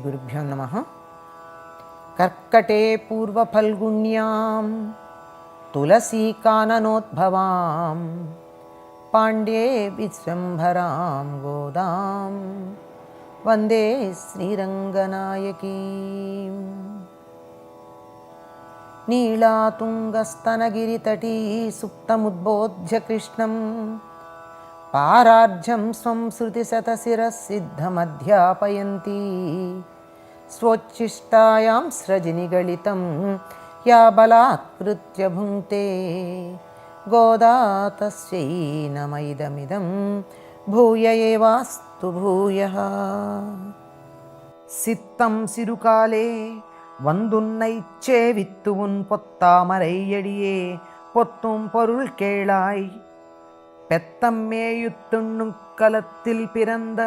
श्रीगुरुभ्यो नमः। कर्कटे पूर्वफल्गुण्यां तुलसीकाननोद्भवां पाण्ड्ये विश्वम्भरां गोदां वन्दे श्रीरङ्गनायकी। नीलातुङ्गस्तनगिरितटी सुप्तमुद्बोध्य कृष्णम् పారార్జం స్వం శృతిశతశిరసిద్ధమధ్యాపయంతి స్వోచ్ఛిష్టాయాం స్రజినిగళితం యా బలాత్కృత్య భుంక్తే గోదా తస్యై నమైదమిదం భూయ ఏవాస్తు భూయ சித்தம் சிறுகாலே வந்துன்னை சேவித்துவுன் பொத்தாமரையடியே பொத்தும் பொருள் கேளாய் பெத்தம்மேயுத்துண்ணும் கலத்தில் பிறந்த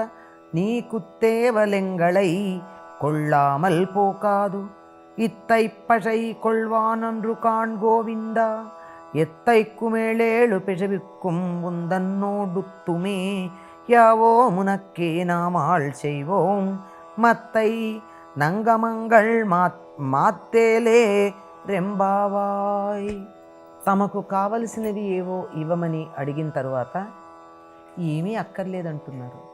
நீ குத்தேவலெங்களை கொள்ளாமல் போக்காது இத்தை பசை கொள்வானன்று காண் கோவிந்தா எத்தைக்கும் ஏழேழு பிழவிக்கும் உந்தன்னோடுத்துமே யாவோ முனக்கே நாம் ஆள் செய்வோம். மத்தை நங்கமங்கள் மாத்தேலே ரெம்பாவாய். తమకు కావలసినవి ఏవో ఇవ్వమని అడిగిన తరువాత ఏమీ అక్కర్లేదంటున్నారు.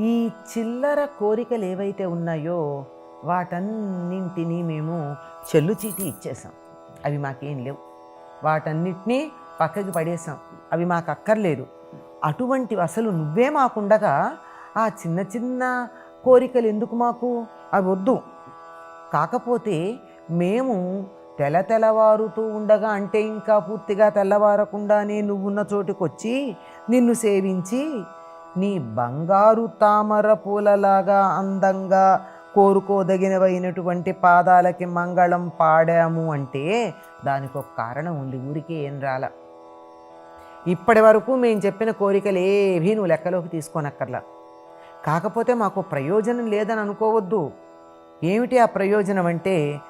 ఈ చిల్లర కోరికలు ఏవైతే ఉన్నాయో వాటన్నింటినీ మేము చెల్లు చీటి ఇచ్చేసాం అవి మాకేం లేవు. వాటన్నిటినీ పక్కకి పడేసాం అవి మాకు అక్కర్లేదు. అటువంటివి అసలు నువ్వే మాకుండగా ఆ చిన్న చిన్న కోరికలు ఎందుకు మాకు? అవి వద్దు. కాకపోతే మేము తెల తెల్లవారుతూ ఉండగా అంటే ఇంకా పూర్తిగా తెల్లవారకుండానే నువ్వున్న చోటుకొచ్చి నిన్ను సేవించి నీ బంగారు తామర పూలలాగా అందంగా కోరుకోదగినవైనటువంటి పాదాలకి మంగళం పాడాము అంటే దానికి ఒక కారణం ఉంది. ఊరికే ఏం రాల. ఇప్పటి వరకు మేము చెప్పిన కోరికలు ఏవీ నువ్వు లెక్కలోకి తీసుకోనక్కర్లా. కాకపోతే మాకు ప్రయోజనం లేదని అనుకోవద్దు ఏమిటి ఆ ప్రయోజనం అంటే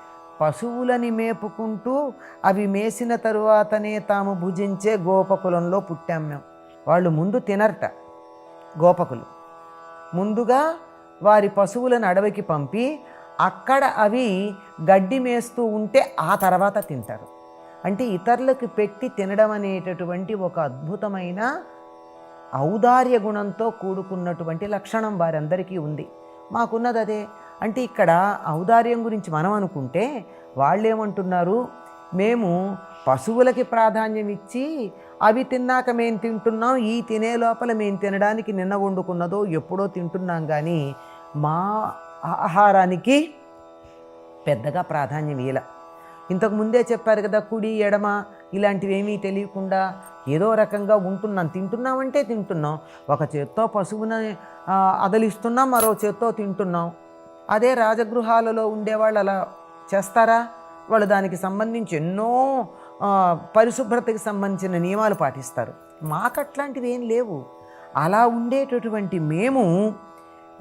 పశువులని మేపుకుంటూ అవి మేసిన తరువాతనే తాము భుజించే గోపకులంలో పుట్టాం మేము. వాళ్ళు ముందు తినరట గోపకులు. ముందుగా వారి పశువులను అడవికి పంపి అక్కడ అవి గడ్డి మేస్తూ ఉంటే ఆ తర్వాత తింటారు. అంటే ఇతరులకు పెట్టి తినడం అనేటటువంటి ఒక అద్భుతమైన ఔదార్య గుణంతో కూడుకున్నటువంటి లక్షణం వారందరికీ ఉంది. మాకున్నది అదే. అంటే ఇక్కడ ఔదార్యం గురించి మనం అనుకుంటే వాళ్ళేమంటున్నారు? మేము పశువులకి ప్రాధాన్యం ఇచ్చి అవి తిన్నాక మేము తింటున్నాం ఈ తినే లోపల మేము తినడానికి నిన్న వండుకున్నదో ఎప్పుడో తింటున్నాం కానీ మా ఆహారానికి పెద్దగా ప్రాధాన్యం ఇలా ఇంతకు ముందే చెప్పారు కదా కుడి ఎడమ ఇలాంటివి ఏమీ తెలియకుండా ఏదో రకంగా ఉంటున్నాం తింటున్నామంటే తింటున్నాం. ఒక చేత్తో పశువుని అదలిస్తున్నాం మరో చేత్తో తింటున్నాం. అదే రాజగృహాలలో ఉండేవాళ్ళు అలా చేస్తారా? వాళ్ళు దానికి సంబంధించి ఎన్నో పరిశుభ్రతకి సంబంధించిన నియమాలు పాటిస్తారు. మాకు అట్లాంటివి ఏం లేవు. అలా ఉండేటటువంటి మేము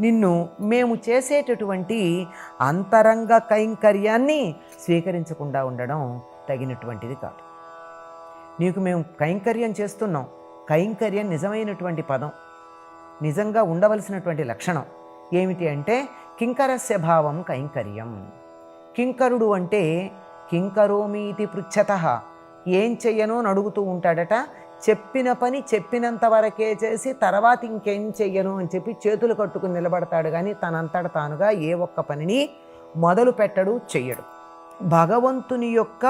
నిన్ను మేము చేసేటటువంటి అంతరంగ కైంకర్యాన్ని స్వీకరించకుండా ఉండడం తగినటువంటిది కాదు. నీకు మేము కైంకర్యం చేస్తున్నాం. కైంకర్యం నిజమైనటువంటి పదం. నిజంగా ఉండవలసినటువంటి లక్షణం ఏమిటి అంటే కింకరస్య భావం కైంకర్యం. కింకరుడు అంటే కింకరోమీతి పృచ్ఛత ఏం చెయ్యనో అడుగుతూ ఉంటాడట. చెప్పిన పని చెప్పినంత వరకే చేసి తర్వాత ఇంకేం చెయ్యను అని చెప్పి చేతులు కట్టుకుని నిలబడతాడు. కానీ తనంతట తానుగా ఏ ఒక్క పనిని మొదలు పెట్టడు చెయ్యడు. భగవంతుని యొక్క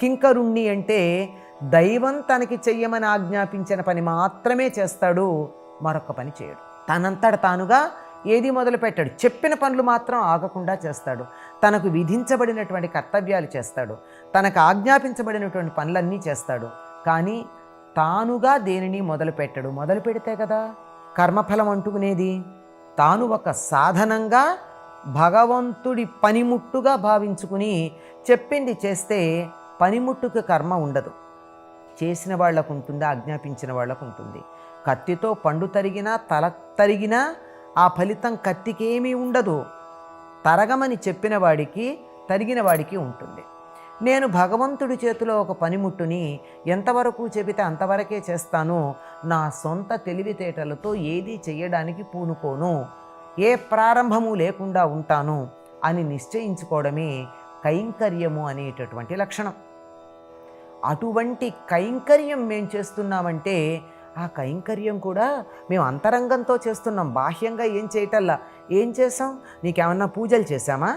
కింకరుణ్ణి అంటే దైవం తనకి చెయ్యమని ఆజ్ఞాపించిన పని మాత్రమే చేస్తాడు మరొక పని చేయడు తనంతట తానుగా ఏది మొదలు పెట్టాడు చెప్పిన పనులు మాత్రం ఆగకుండా చేస్తాడు. తనకు విధించబడినటువంటి కర్తవ్యాలు చేస్తాడు. తనకు ఆజ్ఞాపించబడినటువంటి పనులన్నీ చేస్తాడు. కానీ తానుగా దేనిని మొదలు పెట్టడు మొదలు పెడితే కదా. కర్మఫలం అంటుకునేది. తాను ఒక సాధనంగా భగవంతుడి పనిముట్టుగా భావించుకుని చెప్పింది చేస్తే పనిముట్టుకు కర్మ ఉండదు. చేసిన వాళ్ళకు ఉంటుంది ఆజ్ఞాపించిన వాళ్ళకు ఉంటుంది కత్తితో పండు తరిగినా తల తరిగినా ఆ ఫలితం కత్తికేమీ ఉండదు. తరగమని చెప్పిన వాడికి తరిగిన వాడికి ఉంటుంది. నేను భగవంతుడి చేతిలో ఒక పనిముట్టుని ఎంతవరకు చెబితే అంతవరకే చేస్తాను. నా సొంత తెలివితేటలతో ఏది చేయడానికి పూనుకోను. ఏ ప్రారంభము లేకుండా ఉంటాను అని నిశ్చయించుకోవడమే కైంకర్యము అనేటటువంటి లక్షణం. అటువంటి కైంకర్యం మేము చేస్తున్నామంటే ఆ కైంకర్యం కూడా మేము అంతరంగంతో చేస్తున్నాం. బాహ్యంగా ఏం చేయటల్లా? ఏం చేసాం నీకేమన్నా పూజలు చేశామా?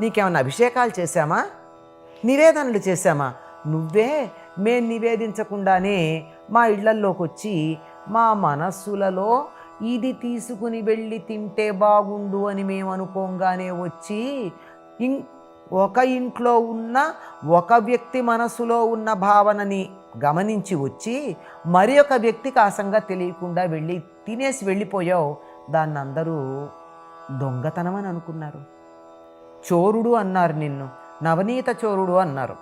నీకేమన్నా అభిషేకాలు చేశామా? నివేదనలు చేశామా? నువ్వే మేం నివేదించకుండానే మా ఇళ్ళల్లోకి వచ్చి మా మనస్సులలో ఇది తీసుకుని వెళ్ళి తింటే బాగుండు అని మేము అనుకోగానే వచ్చి ఇం ఒక ఇంట్లో ఉన్న ఒక వ్యక్తి మనసులో ఉన్న భావనని గమనించి వచ్చి మరి ఒక వ్యక్తికి ఆ సంగతి తెలియకుండా వెళ్ళి తినేసి వెళ్ళిపోయావు. దాన్ని అందరూ దొంగతనం అని అనుకున్నారు. చోరుడు అన్నారు నిన్ను. నవనీత చోరుడు అన్నారు.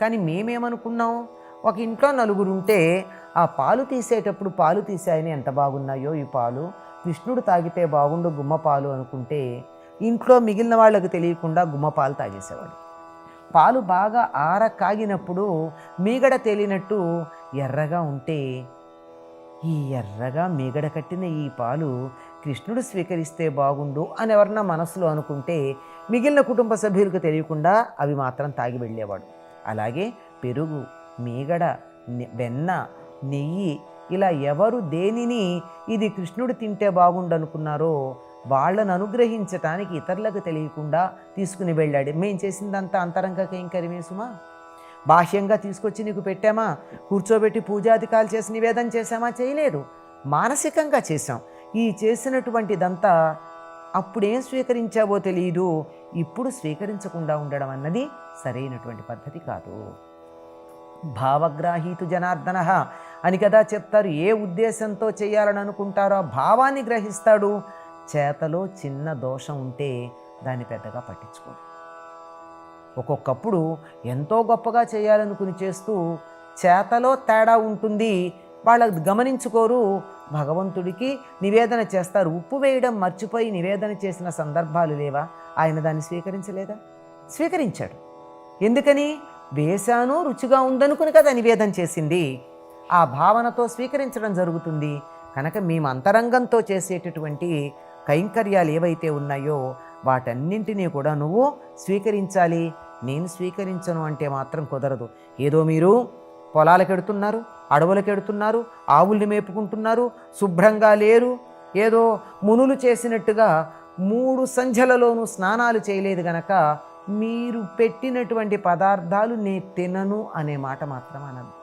కానీ మేమేమనుకున్నాం? ఒక ఇంట్లో నలుగురు ఉంటే ఆ పాలు తీసేటప్పుడు పాలు తీసాయని ఎంత బాగున్నాయో ఈ పాలు. కృష్ణుడు తాగితే బాగుండు గుమ్మ పాలు అనుకుంటే ఇంట్లో మిగిలిన వాళ్ళకి తెలియకుండా గుమ్మపాలు తాగేసేవాడు. పాలు బాగా ఆర కాగినప్పుడు మీగడ తేలినట్టు ఎర్రగా ఉంటే ఈ ఎర్రగా మీగడ కట్టిన ఈ పాలు కృష్ణుడు స్వీకరిస్తే బాగుండు అని ఎవరన్నా మనసులో అనుకుంటే మిగిలిన కుటుంబ సభ్యులకు తెలియకుండా అవి మాత్రం తాగి వెళ్ళేవాడు. అలాగే పెరుగు మీగడ వెన్న నెయ్యి ఇలా ఎవరు దేనిని ఇది కృష్ణుడు తింటే బాగుండు అనుకున్నారో వాళ్ళను అనుగ్రహించటానికి ఇతరులకు తెలియకుండా తీసుకుని వెళ్ళాడు. మేం చేసిందంతా అంతరంగ కైంకర్యమే సుమా. బాహ్యంగా తీసుకొచ్చి నీకు పెట్టామా? కూర్చోబెట్టి పూజాధికాలు చేసి నివేదన చేశామా? చేయలేదు. మానసికంగా చేశాం. ఈ చేసినటువంటిదంతా అప్పుడేం స్వీకరించావో తెలియదు ఇప్పుడు స్వీకరించకుండా ఉండడం అన్నది సరైనటువంటి పద్ధతి కాదు. భావగ్రాహీతు జనార్దన అని కదా చెప్తారు. ఏ ఉద్దేశంతో చేయాలని అనుకుంటారో ఆ భావాన్ని గ్రహిస్తాడు. చేతలో చిన్న దోషం ఉంటే దాన్ని పెద్దగా పట్టించుకోడు ఒక్కొక్కప్పుడు ఎంతో గొప్పగా చేయాలనుకుని చేస్తూ చేతలో తేడా ఉంటుంది వాళ్ళకి గమనించుకోరు భగవంతుడికి నివేదన చేస్తారు. ఉప్పు వేయడం మర్చిపోయి నివేదన చేసిన సందర్భాలు లేవా? ఆయన దాన్ని స్వీకరించలేదా? స్వీకరించాడు. ఎందుకని? వేశాను రుచిగా ఉందనుకుని కదా నివేదన చేసింది. ఆ భావనతో స్వీకరించడం జరుగుతుంది. కనుక మేము అంతరంగంతో చేసేటటువంటి కైంకర్యాలు ఏవైతే ఉన్నాయో వాటన్నింటినీ కూడా నువ్వు స్వీకరించాలి. నేను స్వీకరించను అంటే మాత్రం కుదరదు. ఏదో మీరు పొలాలకు ఎడుతున్నారు అడవులకు ఎడుతున్నారు ఆవుల్ని మేపుకుంటున్నారు శుభ్రంగా లేరు ఏదో మునులు చేసినట్టుగా మూడు సంధ్యలలోనూ స్నానాలు చేయలేదు గనక మీరు పెట్టినటువంటి పదార్థాలు నే తినను అనే మాట మాత్రం అనద్దు.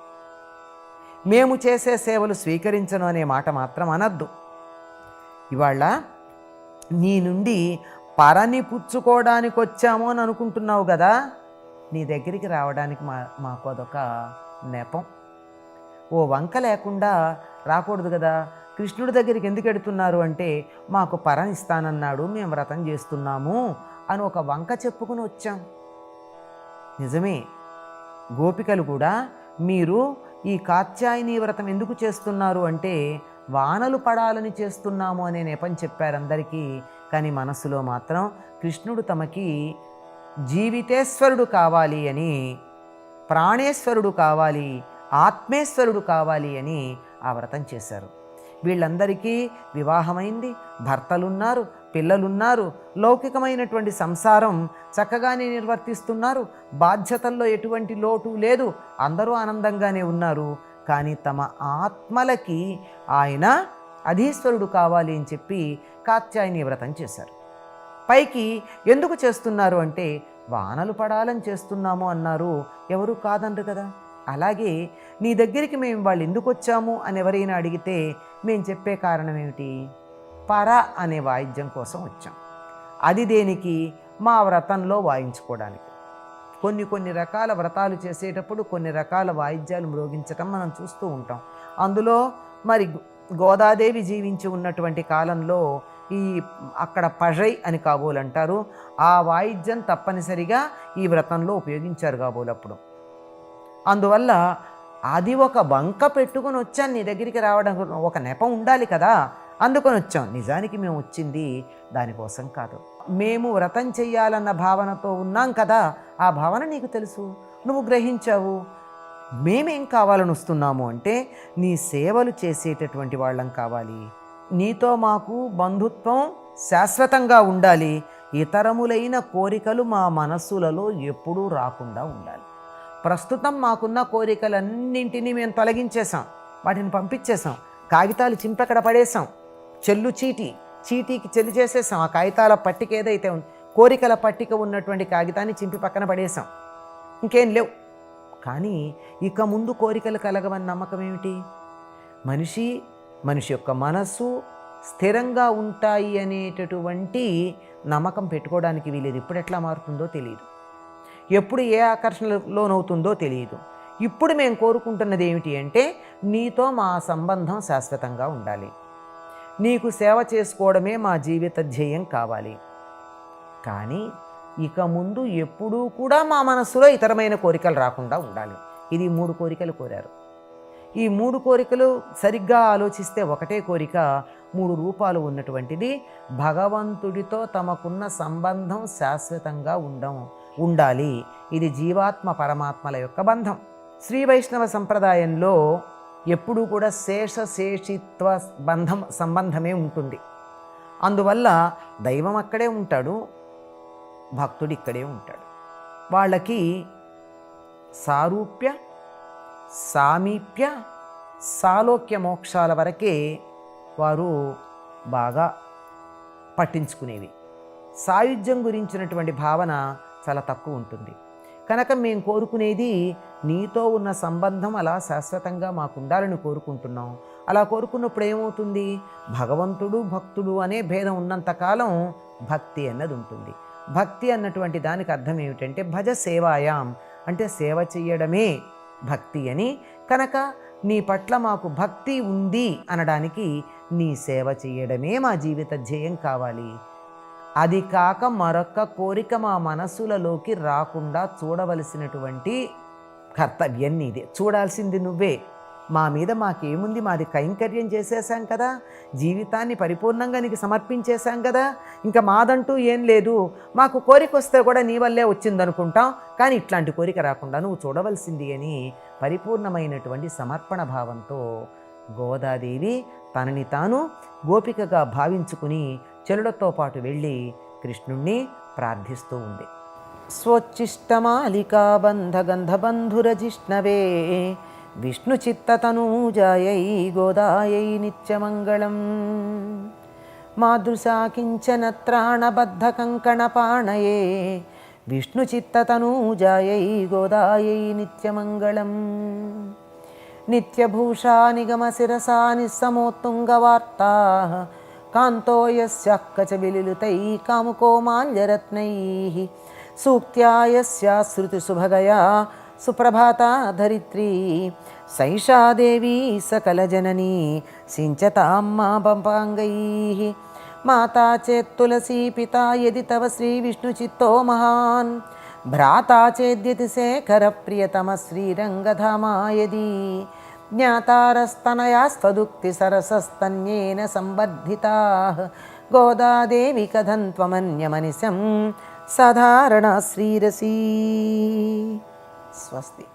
మేము చేసే సేవలు స్వీకరించను అనే మాట మాత్రం అనద్దు. ఇవాళ నీ నుండి పరని పుచ్చుకోవడానికి వచ్చాము అని అనుకుంటున్నావు కదా? నీ దగ్గరికి రావడానికి మా మాకు అదొక నెపం. ఓ వంక లేకుండా రాకూడదు కదా? కృష్ణుడి దగ్గరికి ఎందుకు ఎడుతున్నారు అంటే మాకు పరం ఇస్తానన్నాడు మేము వ్రతం చేస్తున్నాము అని ఒక వంక చెప్పుకుని వచ్చాం. నిజమే. గోపికలు కూడా మీరు ఈ కాత్యాయని వ్రతం ఎందుకు చేస్తున్నారు అంటే వానలు పడాలని చేస్తున్నాము అనే నెపం చెప్పారందరికీ కానీ మనస్సులో మాత్రం కృష్ణుడు తమకి జీవితేశ్వరుడు కావాలి అని ప్రాణేశ్వరుడు కావాలి ఆత్మేశ్వరుడు కావాలి అని ఆ వ్రతం చేశారు. వీళ్ళందరికీ వివాహమైంది భర్తలున్నారు పిల్లలున్నారు లౌకికమైనటువంటి సంసారం చక్కగానే నిర్వర్తిస్తున్నారు బాధ్యతల్లో ఎటువంటి లోటు లేదు అందరూ ఆనందంగానే ఉన్నారు కానీ తమ ఆత్మలకి ఆయన అధీశ్వరుడు కావాలి అని చెప్పి కాత్యాయని వ్రతం చేశారు. పైకి ఎందుకు చేస్తున్నారు అంటే వానలు పడాలని చేస్తున్నాము అన్నారు. ఎవరు కాదనరు కదా? అలాగే నీ దగ్గరికి మేము వాళ్ళు ఎందుకు వచ్చాము అని ఎవరైనా అడిగితే మేము చెప్పే కారణం ఏమిటి? పర అనే వాయిద్యం కోసం వచ్చాం. అది దేనికి? మా వ్రతంలో వాయించుకోవడానికి. కొన్ని కొన్ని రకాల వ్రతాలు చేసేటప్పుడు కొన్ని రకాల వాయిద్యాలు మ్రోగించటం మనం చూస్తూ ఉంటాం. అందులో మరి గోదాదేవి జీవించి ఉన్నటువంటి కాలంలో ఈ అక్కడ పజై అని కాబోలు అంటారు. ఆ వాయిద్యం తప్పనిసరిగా ఈ వ్రతంలో ఉపయోగించారు కాబోలు అప్పుడు. అందువల్ల అది ఒక బంక పెట్టుకొని వచ్చాను నీ దగ్గరికి రావడం ఒక నెపం ఉండాలి కదా అందుకొని వచ్చాం. నిజానికి మేము వచ్చింది దానికోసం కాదు. మేము వ్రతం చెయ్యాలన్న భావనతో ఉన్నాం కదా ఆ భావన నీకు తెలుసు. నువ్వు గ్రహించావు. మేమేం కావాలని వస్తున్నాము అంటే నీ సేవలు చేసేటటువంటి వాళ్ళం కావాలి. నీతో మాకు బంధుత్వం శాశ్వతంగా ఉండాలి. ఇతరములైన కోరికలు మా మనస్సులలో ఎప్పుడూ రాకుండా ఉండాలి. ప్రస్తుతం మాకున్న కోరికలన్నింటినీ మేము తొలగించేసాం వాటిని పంపించేసాం కాగితాలు చింపెక్కడ పడేసాం చెల్లు చీటి చీటీకి చెల్లి చేసేసాం ఆ కాగితాల పట్టిక ఏదైతే ఉంది కోరికల పట్టిక ఉన్నటువంటి కాగితాన్ని చింపి పక్కన పడేసాం ఇంకేం లేవు. కానీ ఇక ముందు కోరికలు కలగవని నమ్మకం ఏమిటి? మనిషి మనిషి యొక్క మనస్సు స్థిరంగా ఉంటాయి అనేటటువంటి నమ్మకం పెట్టుకోవడానికి వీలేదు. ఇప్పుడు ఎట్లా మారుతుందో తెలియదు ఎప్పుడు ఏ ఆకర్షణలోనవుతుందో తెలియదు ఇప్పుడు మేము కోరుకుంటున్నది ఏమిటి అంటే నీతో మా సంబంధం శాశ్వతంగా ఉండాలి. నీకు సేవ చేసుకోవడమే మా జీవిత ధ్యేయం కావాలి. కానీ ఇక ముందు ఎప్పుడూ కూడా మా మనస్సులో ఇతరమైన కోరికలు రాకుండా ఉండాలి. ఇది మూడు కోరికలు కోరారు. ఈ మూడు కోరికలు సరిగ్గా ఆలోచిస్తే ఒకటే కోరిక మూడు రూపాలు ఉన్నటువంటిది భగవంతుడితో తమకున్న సంబంధం శాశ్వతంగా ఉండం ఉండాలి. ఇది జీవాత్మ పరమాత్మల యొక్క బంధం. శ్రీ వైష్ణవ సంప్రదాయంలో ఎప్పుడూ కూడా శేష శేషిత్వ బంధం సంబంధమే ఉంటుంది. అందువల్ల దైవం అక్కడే ఉంటాడు భక్తుడు ఇక్కడే ఉంటాడు. వాళ్ళకి సారూప్య సామీప్య సాలోక్య మోక్షాల వరకే వారు బాగా పట్టించుకునేవి. సాయుధ్యం గురించినటువంటి భావన చాలా తక్కువ ఉంటుంది. కనుక మేము కోరుకునేది నీతో ఉన్న సంబంధం అలా శాశ్వతంగా మాకు ఉండాలని కోరుకుంటున్నాం. అలా కోరుకున్నప్పుడు ఏమవుతుంది భగవంతుడు భక్తుడు అనే భేదం ఉన్నంతకాలం భక్తి అన్నది ఉంటుంది. భక్తి అన్నటువంటి దానికి అర్థం ఏమిటంటే భజ సేవాయాం అంటే సేవ చేయడమే భక్తి అని. కనుక నీ పట్ల మాకు భక్తి ఉంది అనడానికి నీ సేవ చేయడమే మా జీవిత ధ్యేయం కావాలి. అది కాక మరొక కోరిక మా మనస్సులలోకి రాకుండా చూడవలసినటువంటి కర్తవ్యం ఇదే చూడాల్సింది నువ్వే. మా మీద మాకేముంది? మాది కైంకర్యం చేసేసాం కదా. జీవితాన్ని పరిపూర్ణంగా నీకు సమర్పించేశాం కదా. ఇంకా మాదంటూ ఏం లేదు. మాకు కోరిక వస్తే కూడా నీ వల్లే వచ్చిందనుకుంటాం. కానీ ఇట్లాంటి కోరిక రాకుండా నువ్వు చూడవలసింది అని పరిపూర్ణమైనటువంటి సమర్పణ భావంతో గోదాదేవి తనని తాను గోపికగా భావించుకుని చెలులతో పాటు వెళ్ళి కృష్ణుణ్ణి ప్రార్థిస్తూ ఉంది. స్వచ్ఛిష్టమాలికా విష్ణు చిత్తతనూజాయై గోదాయై నిత్యమంగళం. మాదృశా కించన త్రాణబద్ధకంకణపాణయే విష్ణుచిత్తతనూజాయై గోదాయై నిత్యమంగళం. నిత్యభూషా నిగమశిరసా నిస్సమోత్తుంగవార్తా కాంతో యస్యాః కచవిలిలుతై కాముకోమాల్యరత్నైः సూక్త్యా యస్యా శృతిసుభగయా సైషా దేవీ సకలజననీ సించతాం మా పంపాంగై మాతా చేత్తులసీ పితా యది తవ శ్రీ విష్ణు చిత్తో మహాన్ భ్రాతా చేద్యతి శేఖర ప్రియతమ శ్రీరంగధామా యది ज्ञातारस्तनयास्तदुक्तिसरसस्तन्येन सम्बद्धिताः गोदादेवि कथं त्वमन्यमनिशं। साधारणा श्रीरसी। स्वस्ति।